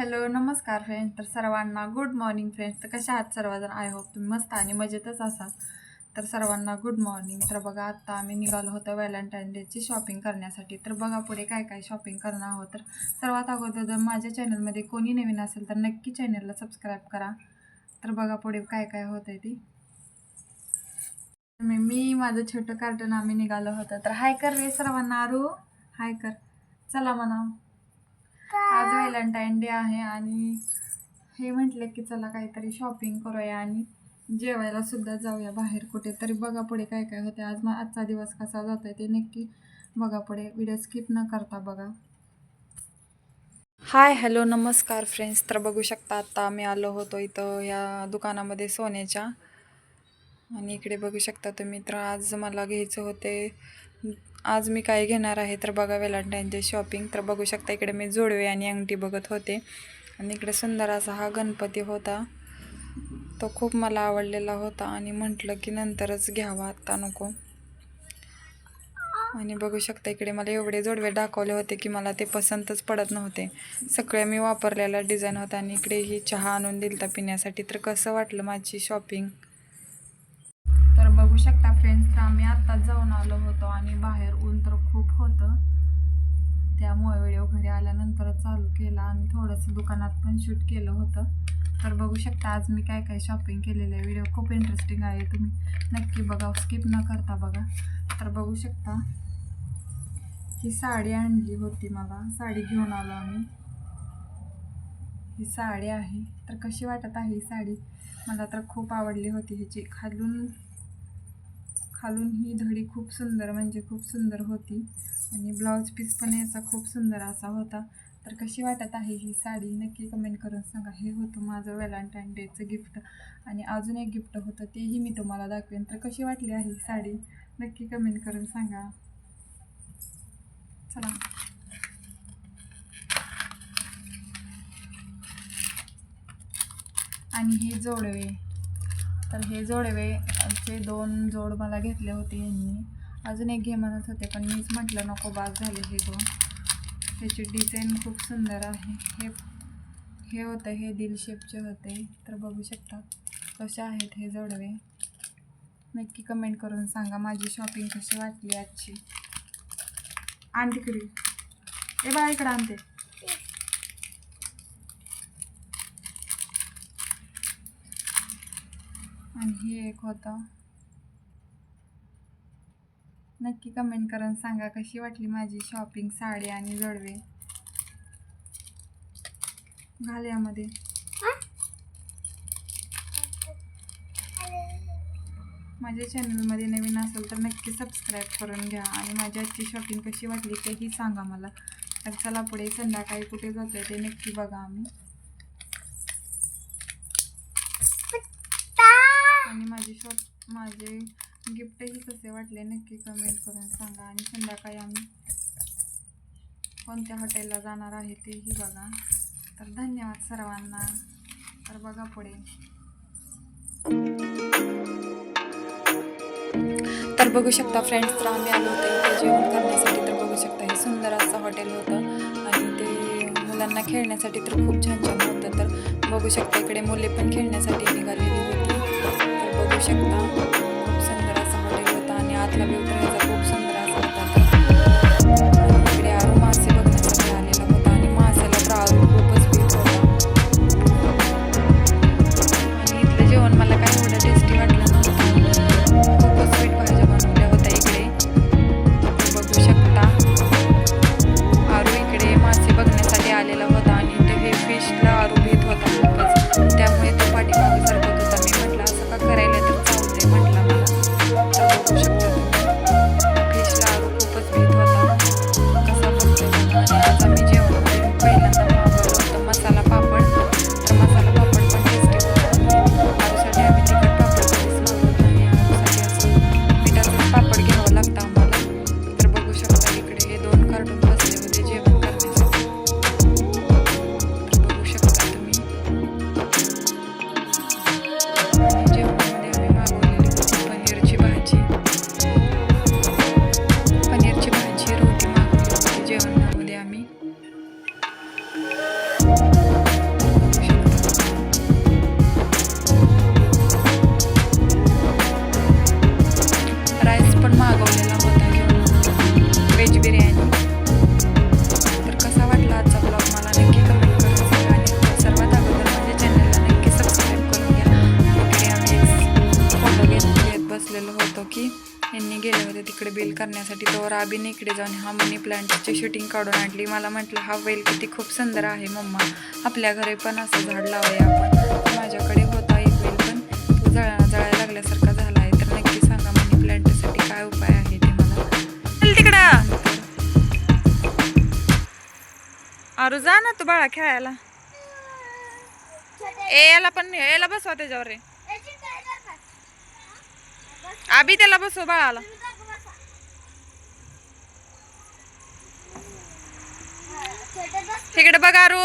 Hello namaskar friends तर सर्वांना good morning friends तर कशा आहात सर्वजण? आय होप तुम्ही मस्त आणि मजेतच असाल. तर सर्वांना गुड मॉर्निंग तर बघा आत्ता आम्ही निघालो होतो व्हॅलेंटाईन डेची शॉपिंग करण्यासाठी. तर बघा पुढे काय काय शॉपिंग करणार आहोत. तर सर्वात अगोदर जर माझ्या चॅनलमध्ये कोणी नवीन असेल तर नक्की चॅनलला सबस्क्राईब करा. तर बघा पुढे काय काय होत आहे ती. मी मी माझं छोटं कार्टन आम्ही निघालो होतं. तर हाय कर रे सर्वांना आरू. हाय कर. चला म्हणा. आज व्हॅलेंटाईन डे आहे आणि हे म्हटलं की चला काहीतरी शॉपिंग करूया आणि जेवायला सुद्धा जाऊया बाहेर कुठे तरी. बघा पुढे काय काय होते आज मा आजचा दिवस कसा जातो आहे ते नक्की बघा पुढे. व्हिडिओ स्किप न करता बघा. Hi hello namaskar friends. तर बघू शकता आत्ता आम्ही आलो होतो इथं या दुकानामध्ये सोन्याच्या. आणि इकडे बघू शकता तुम्ही तर आज मला घ्यायचं होते आज मी काय घेणार आहे तर बघा व्हॅलेंटाईनचे शॉपिंग. तर बघू शकता इकडे मी जोडवे आणि अंगठी बघत होते. आणि इकडे सुंदर असा हा गणपती होता. तो खूप मला आवडलेला होता आणि म्हटलं की नंतरच घ्यावा आत्ता नको. आणि बघू शकता इकडे मला एवढे जोडवे दाखवले होते की मला ते पसंतच पडत नव्हते. सगळे मी वापरलेला डिझाईन होता आणि इकडे ही चहा आणून दिलता पिण्यासाठी. तर कसं वाटलं माझी शॉपिंग? बघू शकता फ्रेंड्स तर आम्ही आत्ताच जाऊन आलो होतो आणि बाहेर ऊन तर खूप होतं. त्यामुळे व्हिडिओ घरी आल्यानंतरच चालू केला आणि थोडंसं दुकानात पण शूट केलं होतं. तर बघू शकता आज मी काय काय शॉपिंग केलेलं आहे. व्हिडिओ खूप इंटरेस्टिंग आहे. तुम्ही नक्की बघा स्किप न करता बघा. तर बघू शकता ही साडी आणली होती मला. साडी घेऊन आलो आम्ही. ही साडी आहे. तर कशी वाटत आहे ही साडी? मला तर खूप आवडली होती. ह्याची खालून खालून ही धडी खूप सुंदर म्हणजे खूप सुंदर होती. आणि ब्लाऊज पीस पण याचा खूप सुंदर असा होता. तर कशी वाटत आहे ही साडी? नक्की कमेंट करून सांगा. हे होतं माझं व्हॅलेंटाईन डेचं गिफ्ट आणि अजून एक गिफ्ट होतं तेही मी तुम्हाला दाखवेन. तर कशी वाटली आहे ही साडी? नक्की कमेंट करून सांगा. चला. आणि हे जोडवे. तर हे जोडवेचे दोन जोड मला घेतले होते यांनी. अजून एक घे म्हणत होते पण मीच म्हटलं नको बाद झाले हे दोन. त्याची डिझाईन खूप सुंदर आहे. हे हे होतं हे दिल शेपचे होते. तर बघू शकता कसे आहेत हे जोडवे. नक्की कमेंट करून सांगा माझी शॉपिंग कशी वाटली आजची. आणते तिकडे. ए बा इकडं आणते आणि हे एक होतं. नक्की कमेंट करून सांगा कशी वाटली माझी शॉपिंग साडी आणि जडवे? घाल यामध्ये. माझ्या चॅनलमध्ये नवीन असेल तर नक्की सबस्क्राईब करून घ्या आणि माझी आजची शॉपिंग कशी वाटली तेही सांगा मला. तर चला पुढे संध्याकाळी कुठे जातोय ते नक्की बघा आम्ही. आणि माझी शॉप माझे गिफ्टही कसे वाटले नक्की कमेंट करून सांगा. आणि संध्याकाळी आम्ही कोणत्या हॉटेलला जाणार आहे तेही बघा. तर धन्यवाद सर्वांना. तर बघा पुढे. तर बघू शकता फ्रेंड्स तर आम्ही आलो होतो इथे जेवण करण्यासाठी. तर बघू शकता हे सुंदर असं हॉटेल होतं. आणि ते मुलांना खेळण्यासाठी तर खूप छान छान होतं. तर बघू शकता इकडे मुले पण खेळण्यासाठी निघाले शकता. खूप सुंदर असं हॉटेल होतं आणि आतला व्यू तर खूप सुंदर आम्ही राईस पण मागवलेला होता घेऊन व्हेज बिर्याणी तर कसा वाटला आजचा ब्लॉग मला नक्की कमेंट करून सांगा आणि सर्वात अगोदर माझ्या चॅनलला नक्की सबस्क्राईब करून घ्या आम्ही फोटो घेत बसलेलो होतो की ह्यांनी गेले होते तिकडे बिल करण्यासाठी तोवर आबीने इकडे जाऊन हा मनी प्लांटची शूटिंग काढून आणली. मला म्हटलं हा वेल किती खूप सुंदर आहे मम्मा. आपल्या घरी पण असं झाड लावूया आपण. माझ्याकडे होता एक वेल पण तो जळा जळायला लागल्यासारखा झाला आहे तर नक्की सांगा मनी प्लांटसाठी काय उपाय आहे ते मला. तिकडं. अरू जा ना तू बाळा खेळायला. ए याला पण याला बसवा त्याच्यावर रे. आबी त्याला बसव बाळाला तिकडे बघ आरू